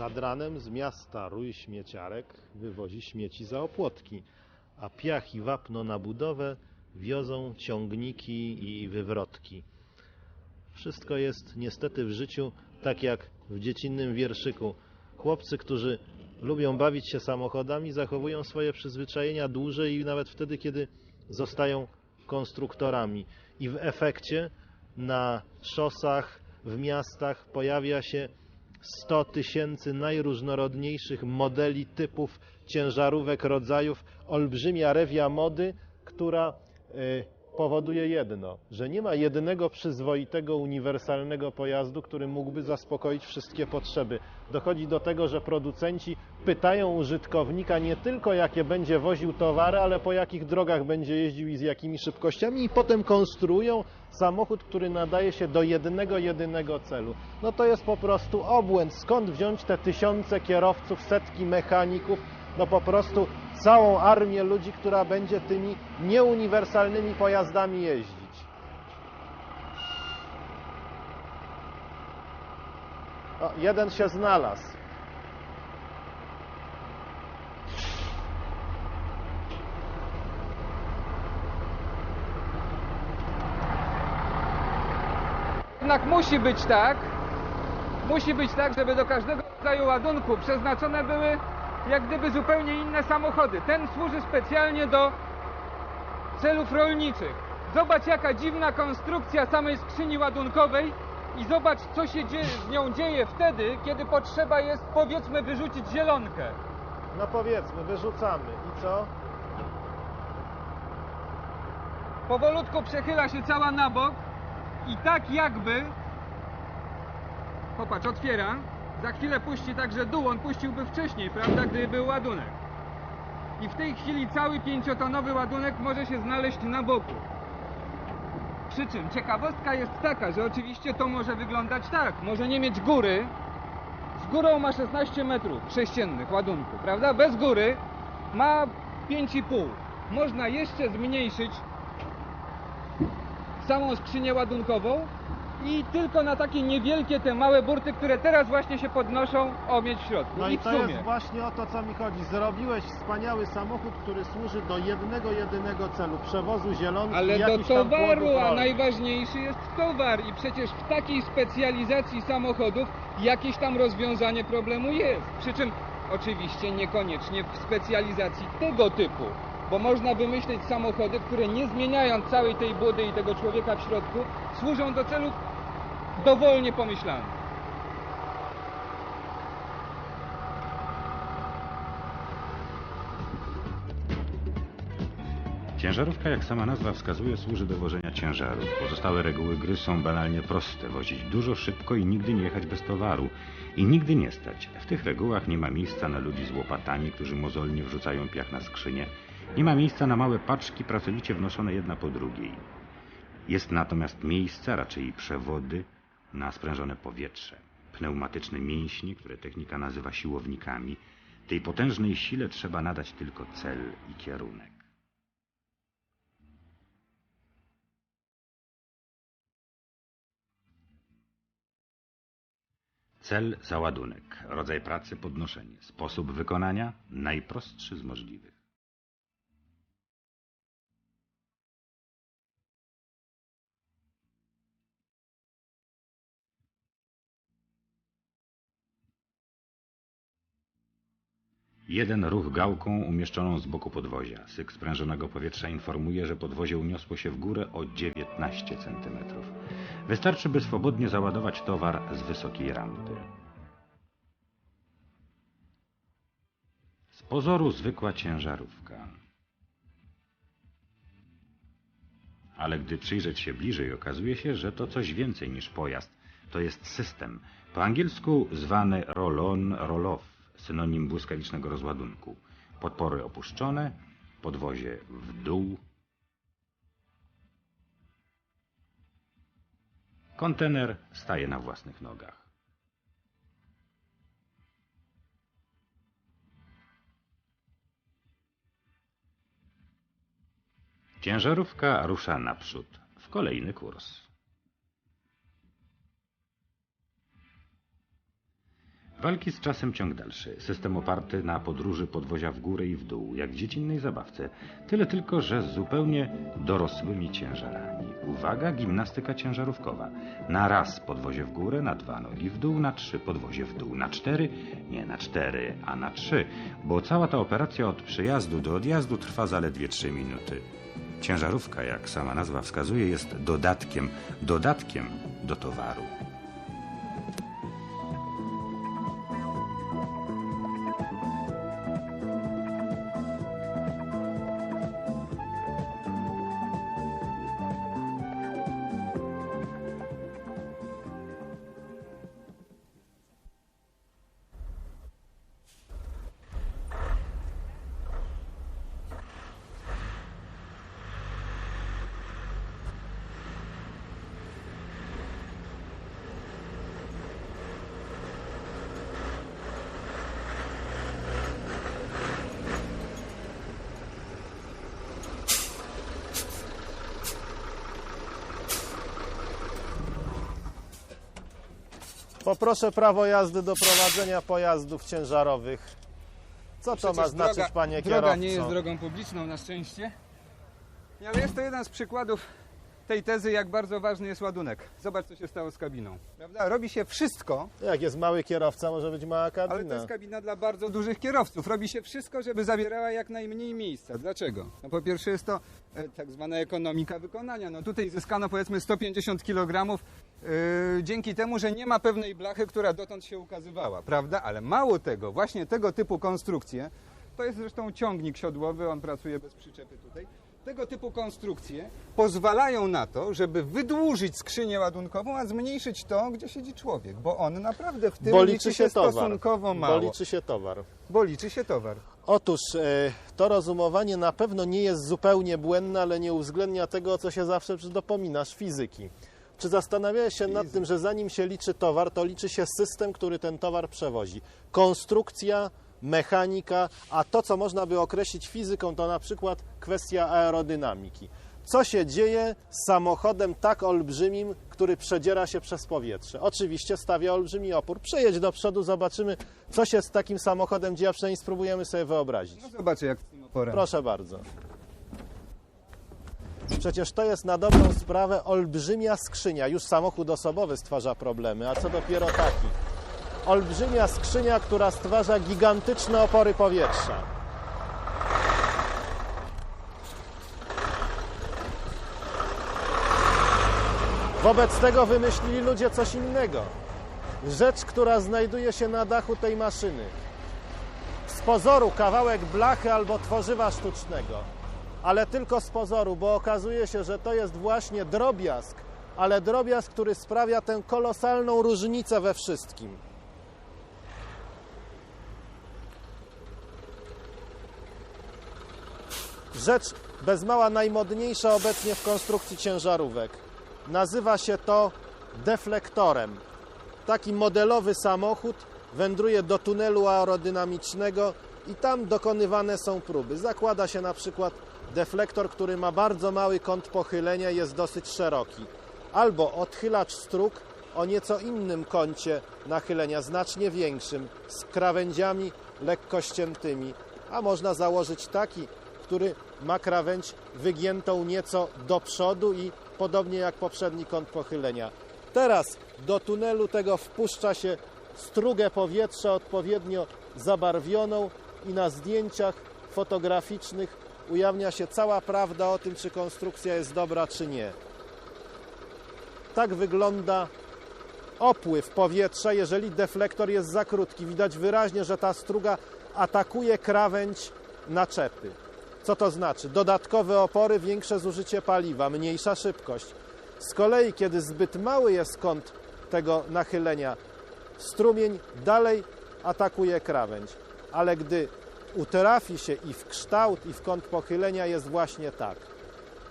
Nad ranem z miasta rój śmieciarek wywozi śmieci za opłotki, a piach i wapno na budowę wiozą ciągniki i wywrotki. Wszystko jest niestety w życiu tak jak w dziecinnym wierszyku. Chłopcy, którzy lubią bawić się samochodami, zachowują swoje przyzwyczajenia dłużej i nawet wtedy, kiedy zostają konstruktorami. I w efekcie na szosach, w miastach pojawia się 100 tysięcy najróżnorodniejszych modeli, typów ciężarówek, rodzajów, olbrzymia rewia mody, która y, powoduje jedno, że nie ma jednego przyzwoitego, uniwersalnego pojazdu, który mógłby zaspokoić wszystkie potrzeby. Dochodzi do tego, że producenci pytają użytkownika nie tylko jakie będzie woził towary, ale po jakich drogach będzie jeździł i z jakimi szybkościami i potem konstruują samochód, który nadaje się do jednego, jedynego celu. No to jest po prostu obłęd. Skąd wziąć te tysiące kierowców, setki mechaników, no po prostu całą armię ludzi, która będzie tymi nieuniwersalnymi pojazdami jeździć. O, jeden się znalazł. Jednak musi być tak, musi być tak, żeby do każdego rodzaju ładunku przeznaczone były jak gdyby zupełnie inne samochody. Ten służy specjalnie do celów rolniczych. Zobacz jaka dziwna konstrukcja samej skrzyni ładunkowej i zobacz co się z nią dzieje wtedy, kiedy potrzeba jest powiedzmy wyrzucić zielonkę. No powiedzmy, wyrzucamy. I co? powolutku przechyla się cała na bok i tak jakby popatrz, otwiera za chwilę puści także dół, on puściłby wcześniej, prawda, gdyby był ładunek. I w tej chwili cały pięciotonowy ładunek może się znaleźć na boku. Przy czym ciekawostka jest taka, że oczywiście to może wyglądać tak, może nie mieć góry. Z górą ma 16 metrów sześciennych ładunku, prawda, bez góry ma 5,5 można jeszcze zmniejszyć samą skrzynię ładunkową i tylko na takie niewielkie te małe burty, które teraz właśnie się podnoszą, o mieć w środku. No I i w to sumie. jest właśnie o to, co mi chodzi. Zrobiłeś wspaniały samochód, który służy do jednego, jedynego celu. Przewozu zielonki Ale i do towaru, a najważniejszy jest towar i przecież w takiej specjalizacji samochodów jakieś tam rozwiązanie problemu jest. Przy czym oczywiście niekoniecznie w specjalizacji tego typu, bo można wymyśleć samochody, które nie zmieniając całej tej budy i tego człowieka w środku, służą do celów dowolnie pomyślanych. Ciężarówka, jak sama nazwa wskazuje, służy do wożenia ciężarów. Pozostałe reguły gry są banalnie proste. Wozić dużo, szybko i nigdy nie jechać bez towaru. I nigdy nie stać. W tych regułach nie ma miejsca na ludzi z łopatami, którzy mozolnie wrzucają piach na skrzynię. Nie ma miejsca na małe paczki pracowicie wnoszone jedna po drugiej. Jest natomiast miejsce, a raczej przewody, na sprężone powietrze. Pneumatyczne mięśnie, które technika nazywa siłownikami. Tej potężnej sile trzeba nadać tylko cel i kierunek. Cel załadunek, rodzaj pracy podnoszenie, sposób wykonania najprostszy z możliwych. Jeden ruch gałką umieszczoną z boku podwozia. Syk sprężonego powietrza informuje, że podwozie uniosło się w górę o 19 cm. Wystarczy, by swobodnie załadować towar z wysokiej rampy. Z pozoru zwykła ciężarówka. Ale gdy przyjrzeć się bliżej, okazuje się, że to coś więcej niż pojazd. To jest system. Po angielsku zwany roll-on, roll-off, synonim błyskawicznego rozładunku. Podpory opuszczone, podwozie w dół. Kontener staje na własnych nogach. Ciężarówka rusza naprzód w kolejny kurs. Walki z czasem ciąg dalszy. System oparty na podróży podwozia w górę i w dół, jak w dziecinnej zabawce. Tyle tylko, że z zupełnie dorosłymi ciężarami. Uwaga, gimnastyka ciężarówkowa. Na raz podwozie w górę, na dwa nogi w dół, na trzy podwozie w dół, na cztery, nie na cztery, a na trzy, bo cała ta operacja od przyjazdu do odjazdu trwa zaledwie trzy minuty. Ciężarówka, jak sama nazwa wskazuje, jest dodatkiem, dodatkiem do towaru. Poproszę prawo jazdy do prowadzenia pojazdów ciężarowych. Co to ma Przecież znaczyć, droga, panie Droga kierowco? nie jest drogą publiczną na szczęście. Ale jest to jeden z przykładów tej tezy, jak bardzo ważny jest ładunek. Zobacz, co się stało z kabiną. Prawda? Robi się wszystko, Jak jest mały kierowca, może być mała ale to kabina. jest kabina dla bardzo dużych kierowców. Robi się wszystko, żeby zabierała jak najmniej miejsca. Dlaczego? No po pierwsze jest to e, tak zwana ekonomika wykonania. No tutaj zyskano powiedzmy 150 kg yy, dzięki temu, że nie ma pewnej blachy, która dotąd się ukazywała, prawda? Ale mało tego, właśnie tego typu konstrukcje, to jest zresztą ciągnik siodłowy, on pracuje bez przyczepy tutaj. Tego typu konstrukcje pozwalają na to, żeby wydłużyć skrzynię ładunkową, a zmniejszyć to, gdzie siedzi człowiek, bo on naprawdę w tym Bo liczy się towar. stosunkowo mało. Bo liczy się towar. Bo liczy się towar. Otóż e, to rozumowanie na pewno nie jest zupełnie błędne, ale nie uwzględnia tego, co się zawsze dopominasz fizyki. Czy zastanawiałeś się nad tym, że zanim się liczy towar, to liczy się system, który ten towar przewozi? Konstrukcja, mechanika, a to, co można by określić fizyką, to na przykład kwestia aerodynamiki. Co się dzieje z samochodem tak olbrzymim, który przedziera się przez powietrze? Oczywiście stawia olbrzymi opór. Przejedź do przodu, zobaczymy, co się z takim samochodem dzieje, a przynajmniej spróbujemy sobie wyobrazić. No zobaczę jak z tym oporem. Proszę bardzo. Przecież to jest na dobrą sprawę olbrzymia skrzynia. Już samochód osobowy stwarza problemy, a co dopiero taki. Olbrzymia skrzynia, która stwarza gigantyczne opory powietrza. Wobec tego wymyślili ludzie coś innego. Rzecz, która znajduje się na dachu tej maszyny z pozoru kawałek blachy albo tworzywa sztucznego, ale tylko z pozoru, bo okazuje się, że to jest właśnie drobiazg, ale drobiazg, który sprawia tę kolosalną różnicę we wszystkim. Rzecz bez mała najmodniejsza obecnie w konstrukcji ciężarówek. Nazywa się to deflektorem taki modelowy samochód wędruje do tunelu aerodynamicznego i tam dokonywane są próby. Zakłada się na przykład deflektor, który ma bardzo mały kąt pochylenia jest dosyć szeroki. Albo odchylacz strug o nieco innym kącie nachylenia, znacznie większym, z krawędziami lekko ściętymi. A można założyć taki, który ma krawędź wygiętą nieco do przodu i podobnie jak poprzedni kąt pochylenia. Teraz do tunelu tego wpuszcza się strugę powietrza odpowiednio zabarwioną i na zdjęciach fotograficznych ujawnia się cała prawda o tym, czy konstrukcja jest dobra, czy nie. Tak wygląda opływ powietrza, jeżeli deflektor jest za krótki. Widać wyraźnie, że ta struga atakuje krawędź naczepy. Co to znaczy? Dodatkowe opory, większe zużycie paliwa, mniejsza szybkość. Z kolei, kiedy zbyt mały jest kąt tego nachylenia, strumień dalej atakuje krawędź. Ale gdy utrafi się i w kształt, i w kąt pochylenia, jest właśnie tak.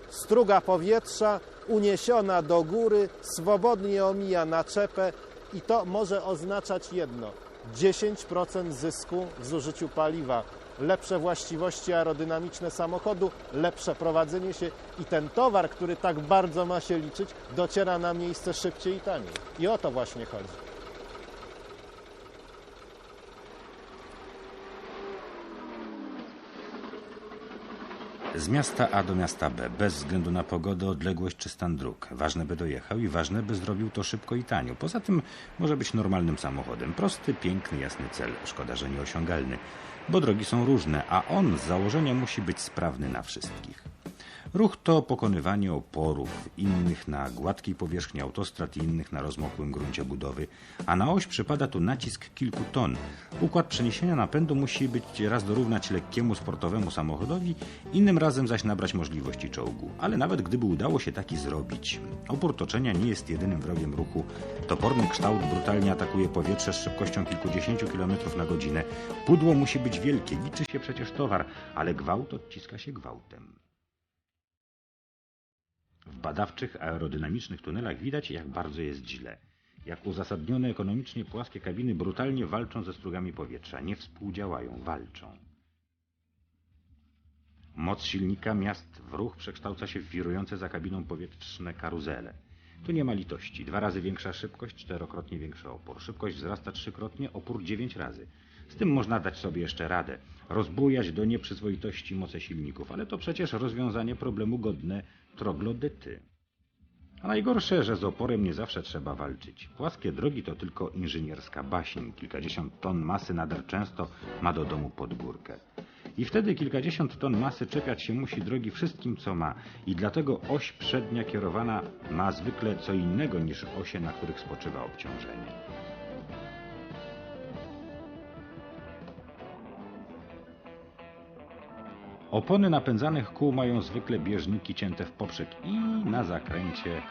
Struga powietrza uniesiona do góry swobodnie omija naczepę i to może oznaczać jedno: 10% zysku w zużyciu paliwa, lepsze właściwości aerodynamiczne samochodu, lepsze prowadzenie się i ten towar, który tak bardzo ma się liczyć, dociera na miejsce szybciej i taniej. I o to właśnie chodzi. Z miasta A do miasta B, bez względu na pogodę, odległość czy stan dróg. Ważne, by dojechał i ważne, by zrobił to szybko i tanio. Poza tym może być normalnym samochodem. Prosty, piękny, jasny cel. Szkoda, że nieosiągalny, bo drogi są różne, a on z założenia musi być sprawny na wszystkich. Ruch to pokonywanie oporów, innych na gładkiej powierzchni autostrad i innych na rozmokłym gruncie budowy, a na oś przypada tu nacisk kilku ton. Układ przeniesienia napędu musi być raz dorównać lekkiemu sportowemu samochodowi, innym razem zaś nabrać możliwości czołgu. Ale nawet gdyby udało się taki zrobić, opór toczenia nie jest jedynym wrogiem ruchu. Toporny kształt brutalnie atakuje powietrze z szybkością kilkudziesięciu kilometrów na godzinę. Pudło musi być wielkie, liczy się przecież towar, ale gwałt odciska się gwałtem. Badawczych aerodynamicznych tunelach widać, jak bardzo jest źle. Jak uzasadnione ekonomicznie płaskie kabiny brutalnie walczą ze strugami powietrza. Nie współdziałają, walczą. Moc silnika miast w ruch przekształca się w wirujące za kabiną powietrzne karuzele. Tu nie ma litości. Dwa razy większa szybkość, czterokrotnie większy opór. Szybkość wzrasta trzykrotnie, opór dziewięć razy. Z tym można dać sobie jeszcze radę. Rozbujać do nieprzyzwoitości moce silników, ale to przecież rozwiązanie problemu godne troglodyty. A najgorsze, że z oporem nie zawsze trzeba walczyć. Płaskie drogi to tylko inżynierska baśń. Kilkadziesiąt ton masy nader często ma do domu pod górkę. I wtedy kilkadziesiąt ton masy czepiać się musi drogi wszystkim, co ma. I dlatego oś przednia kierowana ma zwykle co innego niż osie, na których spoczywa obciążenie. Opony napędzanych kół mają zwykle bieżniki cięte w poprzek i na zakręcie.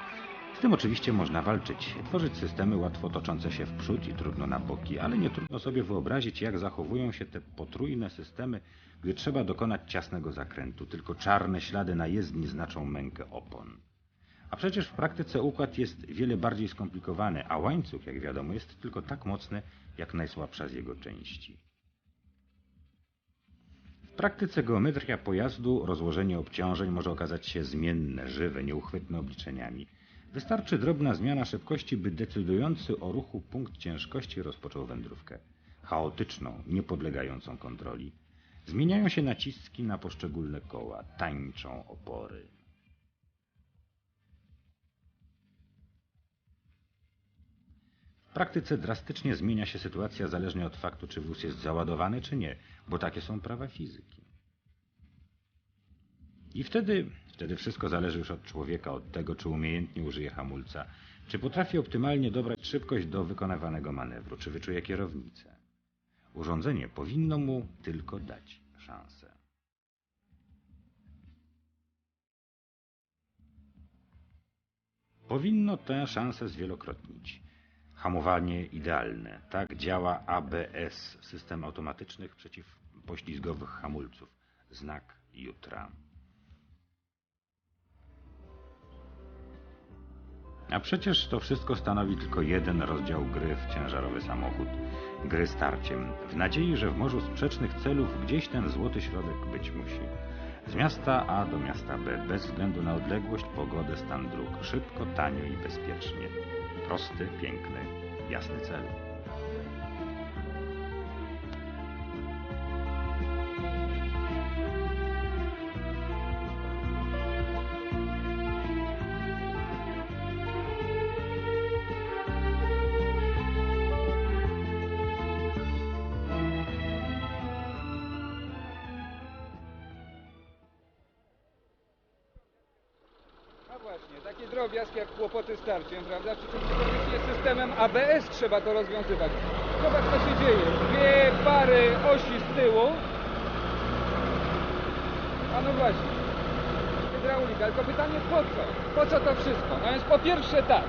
Z tym oczywiście można walczyć, tworzyć systemy łatwo toczące się w przód i trudno na boki, ale nie trudno sobie wyobrazić, jak zachowują się te potrójne systemy, gdy trzeba dokonać ciasnego zakrętu. Tylko czarne ślady na jezdni znaczą mękę opon. A przecież w praktyce układ jest wiele bardziej skomplikowany, a łańcuch, jak wiadomo, jest tylko tak mocny, jak najsłabsza z jego części. Praktyce geometria pojazdu rozłożenie obciążeń może okazać się zmienne, żywe, nieuchwytne obliczeniami. Wystarczy drobna zmiana szybkości, by decydujący o ruchu punkt ciężkości rozpoczął wędrówkę. Chaotyczną, niepodlegającą kontroli. Zmieniają się naciski na poszczególne koła, tańczą opory. Praktyce drastycznie zmienia się sytuacja zależnie od faktu, czy wóz jest załadowany, czy nie, bo takie są prawa fizyki. I wtedy, wtedy wszystko zależy już od człowieka, od tego, czy umiejętnie użyje hamulca, czy potrafi optymalnie dobrać szybkość do wykonywanego manewru, czy wyczuje kierownicę. Urządzenie powinno mu tylko dać szansę. Powinno tę szansę zwielokrotnić. Hamowanie idealne. Tak działa ABS, system automatycznych przeciwpoślizgowych hamulców. Znak jutra. A przecież to wszystko stanowi tylko jeden rozdział gry w ciężarowy samochód. Gry starciem, w nadziei, że w morzu sprzecznych celów gdzieś ten złoty środek być musi. Z miasta A do miasta B, bez względu na odległość, pogodę, stan dróg. Szybko, tanio i bezpiecznie. Prosty, piękny, jasny cel. Właśnie, takie drobiazgi jak kłopoty z prawda? Przy systemem ABS trzeba to rozwiązywać. Zobacz co się dzieje. Dwie pary osi z tyłu. A no właśnie. Hydraulika, tylko pytanie po co? Po co to wszystko? No więc po pierwsze tak.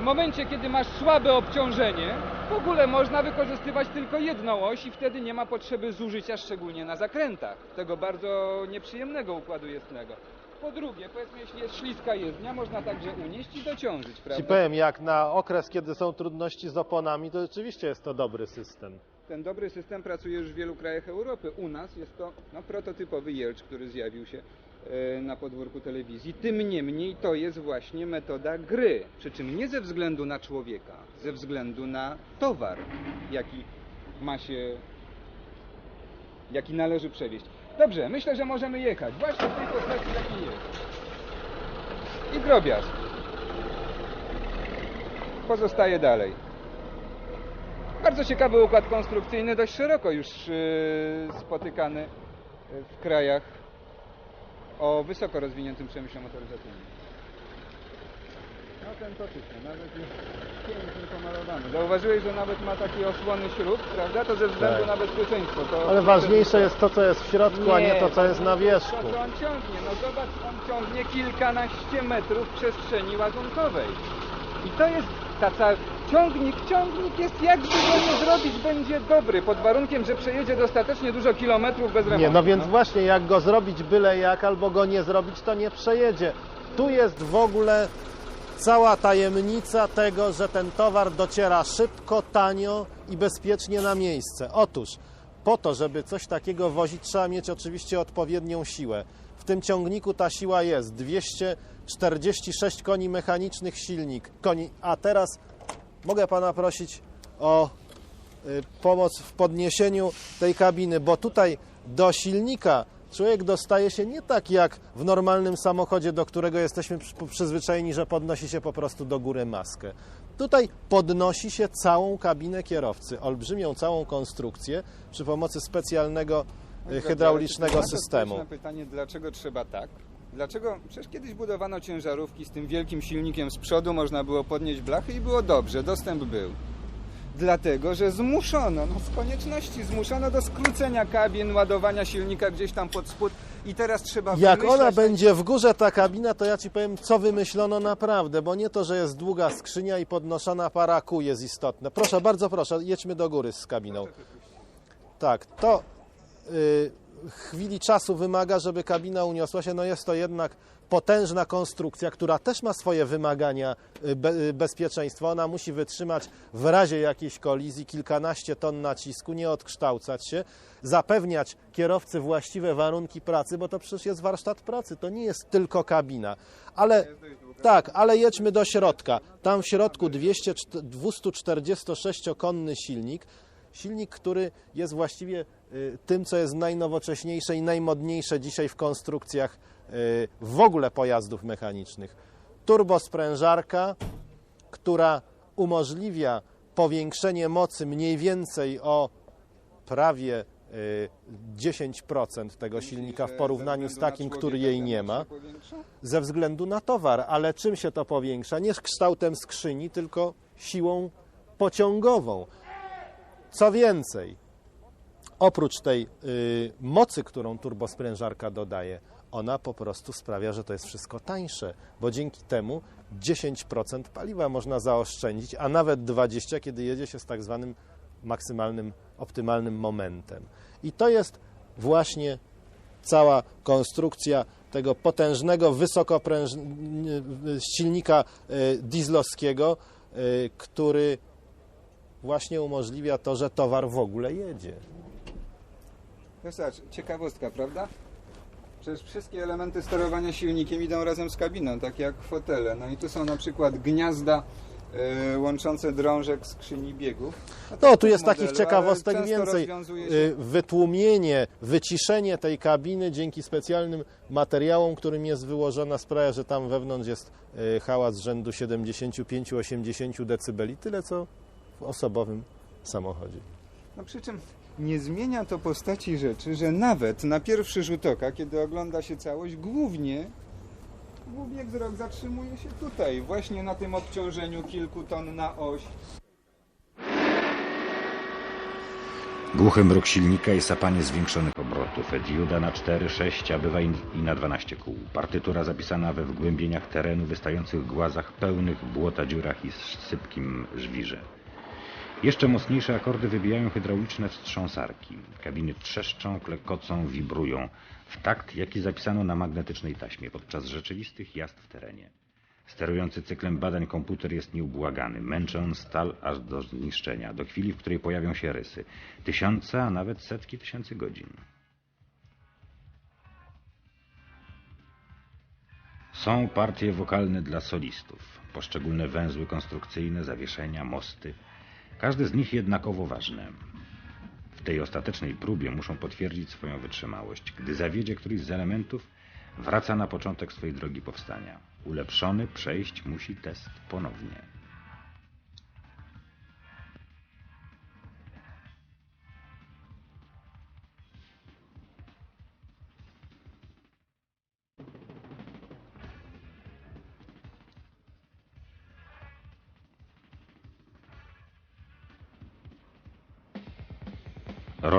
W momencie, kiedy masz słabe obciążenie, w ogóle można wykorzystywać tylko jedną oś i wtedy nie ma potrzeby zużycia, szczególnie na zakrętach, tego bardzo nieprzyjemnego układu jestnego. Po drugie, powiedzmy, jeśli jest śliska jezdnia, można także unieść i dociążyć, Ci prawda? powiem, jak na okres, kiedy są trudności z oponami, to rzeczywiście jest to dobry system. Ten dobry system pracuje już w wielu krajach Europy. U nas jest to no, prototypowy jelcz, który zjawił się e, na podwórku telewizji. Tym niemniej to jest właśnie metoda gry. Przy czym nie ze względu na człowieka, ze względu na towar, jaki ma się, jaki należy przewieźć. Dobrze, myślę, że możemy jechać. Właśnie w tej postaci jaki jest. I drobiazg. Pozostaje dalej. Bardzo ciekawy układ konstrukcyjny, dość szeroko już yy, spotykany yy, w krajach o wysoko rozwiniętym przemyśle motoryzacyjnym. No ten toczycie, nawet jest pięknie pomalowany. Zauważyłeś, że nawet ma takie osłony śrub, prawda? To ze względu Tak. na bezpieczeństwo. To Ale ważniejsze jest to, co jest w środku, a nie to, co jest na wierzchu. To, co on ciągnie. No zobacz, on ciągnie kilkanaście metrów przestrzeni ładunkowej. I to jest taca... Ciągnik, ciągnik jest jakby go nie zrobić, będzie dobry, pod warunkiem, że przejedzie dostatecznie dużo kilometrów bez remontu. Nie, no więc właśnie jak go zrobić byle jak, albo go nie zrobić, to nie przejedzie. Tu jest w ogóle cała tajemnica tego, że ten towar dociera szybko, tanio i bezpiecznie na miejsce. Otóż po to, żeby coś takiego wozić, trzeba mieć oczywiście odpowiednią siłę. W tym ciągniku ta siła jest 246 koni mechanicznych silnik. Koni. A teraz mogę pana prosić o y, pomoc w podniesieniu tej kabiny, bo tutaj do silnika człowiek dostaje się nie tak jak w normalnym samochodzie, do którego jesteśmy przy- przyzwyczajeni, że podnosi się po prostu do góry maskę. Tutaj podnosi się całą kabinę kierowcy, olbrzymią całą konstrukcję przy pomocy specjalnego y, hydraulicznego systemu. Na pytanie, dlaczego trzeba tak? Dlaczego? Przecież kiedyś budowano ciężarówki z tym wielkim silnikiem z przodu, można było podnieść blachy i było dobrze, dostęp był. Dlatego, że zmuszono, no z konieczności zmuszono do skrócenia kabin, ładowania silnika gdzieś tam pod spód i teraz trzeba Jak ona wymyślać- będzie w górze, ta kabina, to ja Ci powiem, co wymyślono naprawdę, bo nie to, że jest długa skrzynia i podnoszona para kół jest istotne. Proszę, bardzo proszę, jedźmy do góry z kabiną. Tak, to y, chwili czasu wymaga, żeby kabina uniosła się. No jest to jednak potężna konstrukcja, która też ma swoje wymagania y, be, y, bezpieczeństwa. Ona musi wytrzymać w razie jakiejś kolizji kilkanaście ton nacisku, nie odkształcać się, zapewniać kierowcy właściwe warunki pracy, bo to przecież jest warsztat pracy, to nie jest tylko kabina. Ale tak, ale jedźmy do środka. Tam w środku 200, 246-konny silnik, silnik, który jest właściwie y, tym, co jest najnowocześniejsze i najmodniejsze dzisiaj w konstrukcjach y, w ogóle pojazdów mechanicznych. Turbosprężarka, która umożliwia powiększenie mocy mniej więcej o prawie y, 10% tego silnika w porównaniu z takim, który jej nie ma ze względu na towar, ale czym się to powiększa? Nie kształtem skrzyni, tylko siłą pociągową. Co więcej, oprócz tej y, mocy, którą turbosprężarka dodaje, ona po prostu sprawia, że to jest wszystko tańsze, bo dzięki temu 10% paliwa można zaoszczędzić, a nawet 20%, kiedy jedzie się z tak zwanym maksymalnym, optymalnym momentem. I to jest właśnie cała konstrukcja tego potężnego, wysokopręż... silnika y, dieslowskiego, y, który właśnie umożliwia to, że towar w ogóle jedzie. No zobacz, ciekawostka, prawda? Przecież wszystkie elementy sterowania silnikiem idą razem z kabiną, tak jak fotele. No i tu są na przykład gniazda e, łączące drążek skrzyni biegów. No, tak tu jest takich modelu, ciekawostek ale często więcej. się- Y, Wytłumienie, wyciszenie tej kabiny dzięki specjalnym materiałom, którym jest wyłożona, sprawia, że tam wewnątrz jest y, hałas rzędu 75-80 dB, tyle co w osobowym samochodzie. No przy czym nie zmienia to postaci rzeczy, że nawet na pierwszy rzut oka, kiedy ogląda się całość, głównie, głównie wzrok zatrzymuje się tutaj, właśnie na tym obciążeniu kilku ton na oś. Głuchy mruk silnika i sapanie zwiększonych obrotów. Ediuda na 4, 6, a bywa i i na 12 kół. Partytura zapisana we wgłębieniach terenu, wystających głazach pełnych błota dziurach i sypkim żwirze. Jeszcze mocniejsze akordy wybijają hydrauliczne wstrząsarki. Kabiny trzeszczą, klekocą, wibrują w takt, jaki zapisano na magnetycznej taśmie podczas rzeczywistych jazd w terenie. Sterujący cyklem badań komputer jest nieubłagany. Męczy on stal aż do zniszczenia, do chwili, w której pojawią się rysy. Tysiące, a nawet setki tysięcy godzin. Są partie wokalne dla solistów, poszczególne węzły konstrukcyjne, zawieszenia, mosty. Każdy z nich jednakowo ważne. W tej ostatecznej próbie muszą potwierdzić swoją wytrzymałość. Gdy zawiedzie któryś z elementów, wraca na początek swojej drogi powstania. Ulepszony przejść musi test ponownie.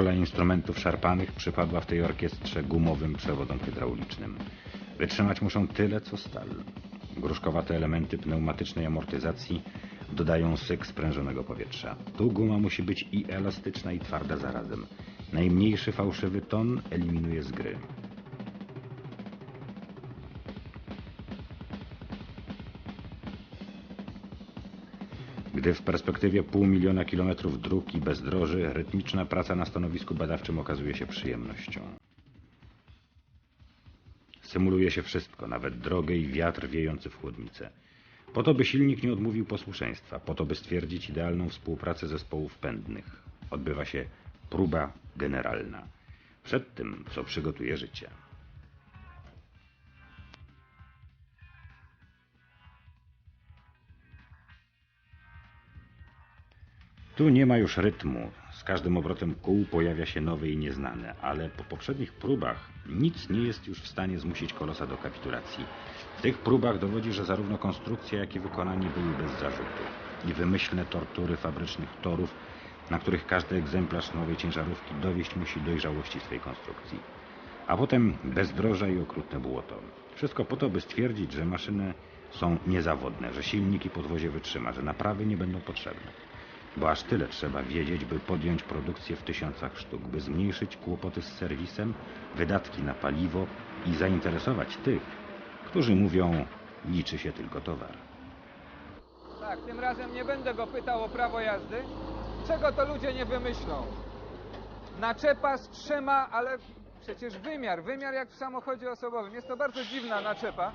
Rola instrumentów szarpanych przypadła w tej orkiestrze gumowym przewodom hydraulicznym. Wytrzymać muszą tyle, co stal. Gruszkowate elementy pneumatycznej amortyzacji dodają syk sprężonego powietrza. Tu guma musi być i elastyczna, i twarda zarazem. Najmniejszy fałszywy ton eliminuje z gry. Gdy w perspektywie pół miliona kilometrów dróg i bezdroży, rytmiczna praca na stanowisku badawczym okazuje się przyjemnością. Symuluje się wszystko, nawet drogę i wiatr wiejący w chłodnicę. Po to, by silnik nie odmówił posłuszeństwa, po to, by stwierdzić idealną współpracę zespołów pędnych. Odbywa się próba generalna. Przed tym, co przygotuje życie. Tu nie ma już rytmu. Z każdym obrotem kół pojawia się nowy i nieznany, ale po poprzednich próbach nic nie jest już w stanie zmusić kolosa do kapitulacji. W tych próbach dowodzi, że zarówno konstrukcja, jak i wykonanie były bez zarzutu. I wymyślne tortury fabrycznych torów, na których każdy egzemplarz nowej ciężarówki dowieść musi dojrzałości swej konstrukcji. A potem bezdroża i okrutne błoto. Wszystko po to, by stwierdzić, że maszyny są niezawodne, że silnik i podwozie wytrzyma, że naprawy nie będą potrzebne bo aż tyle trzeba wiedzieć, by podjąć produkcję w tysiącach sztuk, by zmniejszyć kłopoty z serwisem, wydatki na paliwo i zainteresować tych, którzy mówią, liczy się tylko towar. Tak, tym razem nie będę go pytał o prawo jazdy. Czego to ludzie nie wymyślą? Naczepa z trzema, ale przecież wymiar, wymiar jak w samochodzie osobowym. Jest to bardzo dziwna naczepa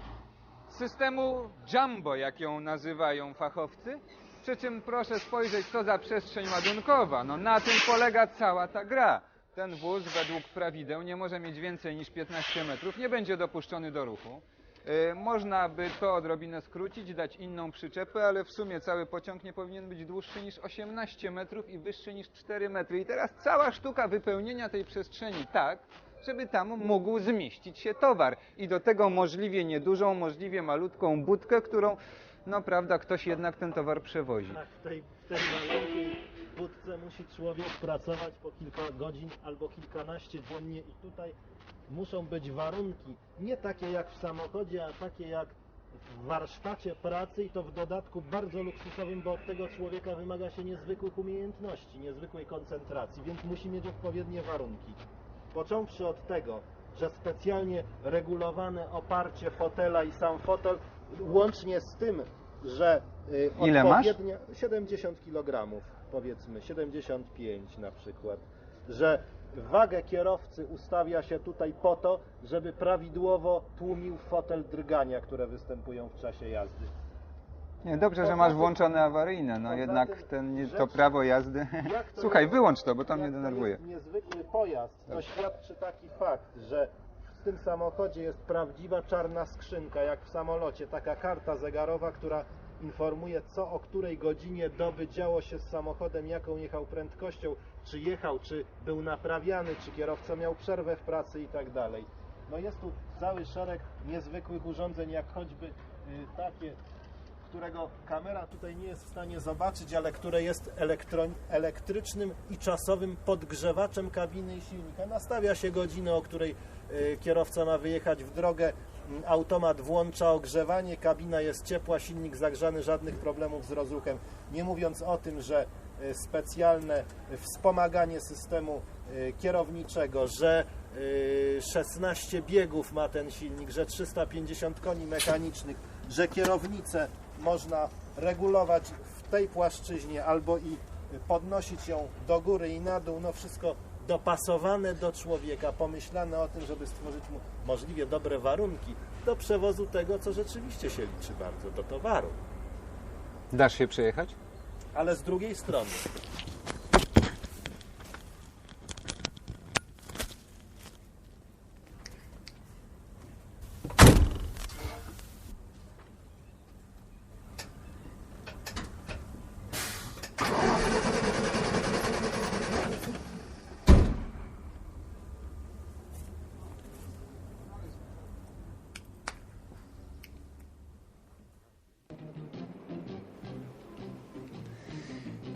systemu jumbo, jak ją nazywają fachowcy. Przy czym proszę spojrzeć, co za przestrzeń ładunkowa. No na tym polega cała ta gra. Ten wóz według prawideł nie może mieć więcej niż 15 metrów, nie będzie dopuszczony do ruchu. Yy, można by to odrobinę skrócić, dać inną przyczepę, ale w sumie cały pociąg nie powinien być dłuższy niż 18 metrów i wyższy niż 4 metry. I teraz cała sztuka wypełnienia tej przestrzeni tak, żeby tam mógł zmieścić się towar. I do tego możliwie niedużą, możliwie malutką budkę, którą, no prawda, ktoś jednak ten towar przewozi. Tak, w tej, w tej budce musi człowiek pracować po kilka godzin albo kilkanaście dziennie i tutaj muszą być warunki nie takie jak w samochodzie, a takie jak w warsztacie pracy i to w dodatku bardzo luksusowym, bo od tego człowieka wymaga się niezwykłych umiejętności, niezwykłej koncentracji, więc musi mieć odpowiednie warunki. Począwszy od tego, że specjalnie regulowane oparcie fotela i sam fotel, łącznie z tym, że y, Ile masz? odpowiednia 70 kg, powiedzmy 75 na przykład, że wagę kierowcy ustawia się tutaj po to, żeby prawidłowo tłumił fotel drgania, które występują w czasie jazdy. Nie, dobrze, że Poza masz tym- włączone awaryjne, no poza jednak tym ten, nie- to rzecz- prawo jazdy. Jak to Słuchaj, jest- wyłącz to, bo to mnie denerwuje. jest niezwykły pojazd, to świadczy taki fakt, że tym samochodzie jest prawdziwa czarna skrzynka, jak w samolocie, taka karta zegarowa, która informuje co o której godzinie doby działo się z samochodem, jaką jechał prędkością, czy jechał, czy był naprawiany, czy kierowca miał przerwę w pracy i tak dalej. No jest tu cały szereg niezwykłych urządzeń, jak choćby y, takie którego kamera tutaj nie jest w stanie zobaczyć, ale które jest elektrycznym i czasowym podgrzewaczem kabiny i silnika. Nastawia się godzinę, o której y, kierowca ma wyjechać w drogę. Mm, Automat włącza ogrzewanie, kabina jest ciepła, silnik zagrzany, żadnych problemów z rozruchem. Nie mówiąc o tym, że y, specjalne wspomaganie systemu y, kierowniczego, że y, 16 biegów ma ten silnik, że 350 koni mechanicznych, że kierownicę można regulować w tej płaszczyźnie albo i podnosić ją do góry i na dół, no wszystko dopasowane do człowieka, pomyślane o tym, żeby stworzyć mu możliwie dobre warunki do przewozu tego, co rzeczywiście się liczy bardzo, do towaru. Dasz się przejechać? Ale z drugiej strony,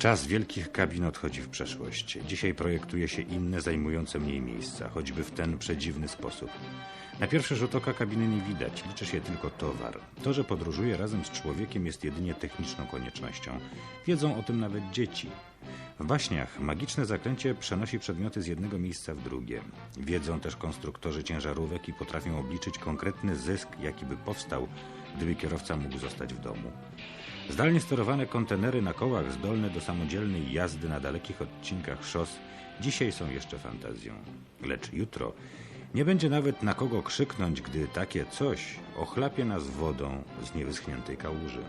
Czas wielkich kabin odchodzi w przeszłość. Dzisiaj projektuje się inne, zajmujące mniej miejsca, choćby w ten przedziwny sposób. Na pierwszy rzut oka kabiny nie widać, liczy się tylko towar. To, że podróżuje razem z człowiekiem jest jedynie techniczną koniecznością. Wiedzą o tym nawet dzieci. W baśniach magiczne zaklęcie przenosi przedmioty z jednego miejsca w drugie. Wiedzą też konstruktorzy ciężarówek i potrafią obliczyć konkretny zysk, jaki by powstał, gdyby kierowca mógł zostać w domu. Zdalnie sterowane kontenery na kołach zdolne do samodzielnej jazdy na dalekich odcinkach szos dzisiaj są jeszcze fantazją. Lecz jutro nie będzie nawet na kogo krzyknąć, gdy takie coś ochlapie nas wodą z niewyschniętej kałuży.